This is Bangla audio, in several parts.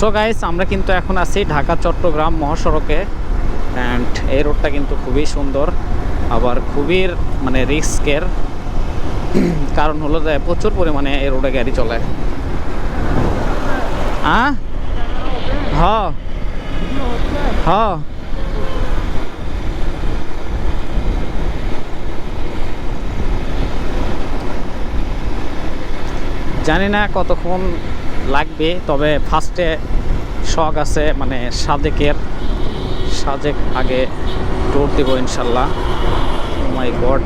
সো গাইস আমরা কিন্তু এখন আছি ঢাকা, চট্টগ্রাম মহাসড়কে অ্যান্ড এই রোডটা কিন্তু খুবই সুন্দর, আবার খুবই মানে রিস্কের। কারণ হলো যে প্রচুর পরিমাণে এই রোডে গাড়ি চলে। আ হ। হ। জানি না কতক্ষণ লাগবে, তবে ফার্স্টে শখ আছে মানে সাদেকের। সাজেক আগে ট্যুর দিব ইনশাল্লাহ। মাই গড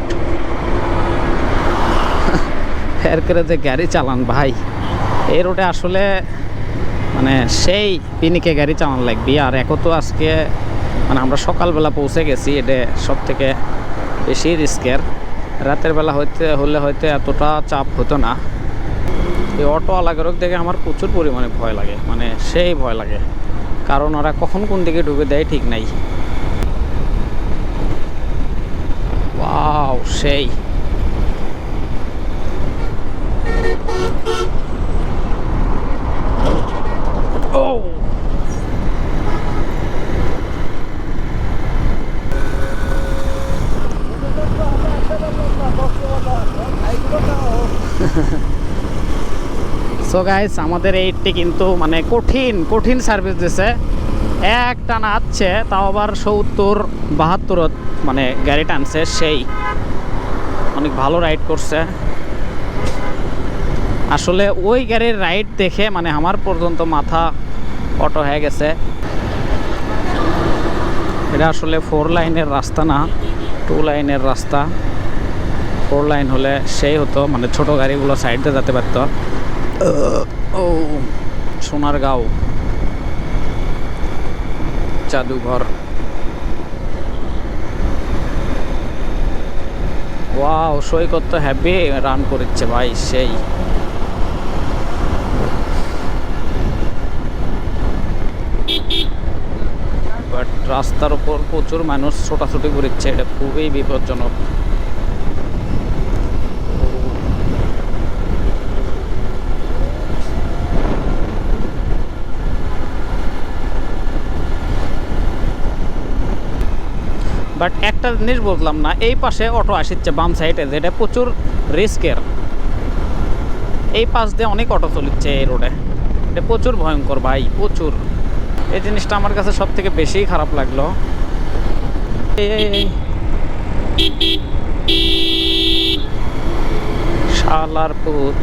এর করে যে গাড়ি চালান ভাই এই রোডে আসলে মানে সেই পিনিকে গাড়ি চালান লাগবে। আর একও তো আজকে মানে আমরা সকালবেলা পৌঁছে গেছি, এটা সব থেকে বেশি রিস্কের রাতের বেলা হইতে, হলে হয়তো এতটা চাপ হতো না। এই অটো আলাগরক দেখে আমার প্রচুর পরিমাণে ভয় লাগে। মানে সেই ভয় লাগে। কারণ ওরা কখন কোন দিকে ঢুকে দেয় ঠিক নাই। সেই। ও। সো গাইস আমাদের এইটটি কিন্তু মানে কঠিন কঠিন সার্ভিস দিছে। এক টানা আসছে তাও আবার সত্তর, বাহাত্তর মানে গাড়ি টানছে সেই। অনেক ভালো রাইড করছে। আসলে ওই গাড়ির রাইড দেখে মানে আমার পর্যন্ত মাথা অটো হয়ে গেছে। এটা আসলে ফোর লাইনের রাস্তা না টু লাইনের রাস্তা। ফোর লাইন হলে সেই হতো মানে ছোট গাড়িগুলো সাইড যেতে পারতো। ও, সোনারগাঁও। জাদুঘর। ওয়াও, সৈকত তো হ্যাপি রান করেছে ভাই, সেই। বাট রাস্তার উপর প্রচুর মানুষ ছোটাছুটি করছে, এটা খুবই বিপজ্জনক। বাট একটা জিনিস বুঝলাম না, এই পাশে অটো আসছে বাম সাইডে যেটা প্রচুর রিস্কের। এই পাশ দিয়ে অনেক অটো চলিচ্ছে এই রোডে এটা প্রচুর ভয়ঙ্কর ভাই, প্রচুর। এই জিনিসটা আমার কাছে সব থেকে বেশি খারাপ লাগল। শালার পুত।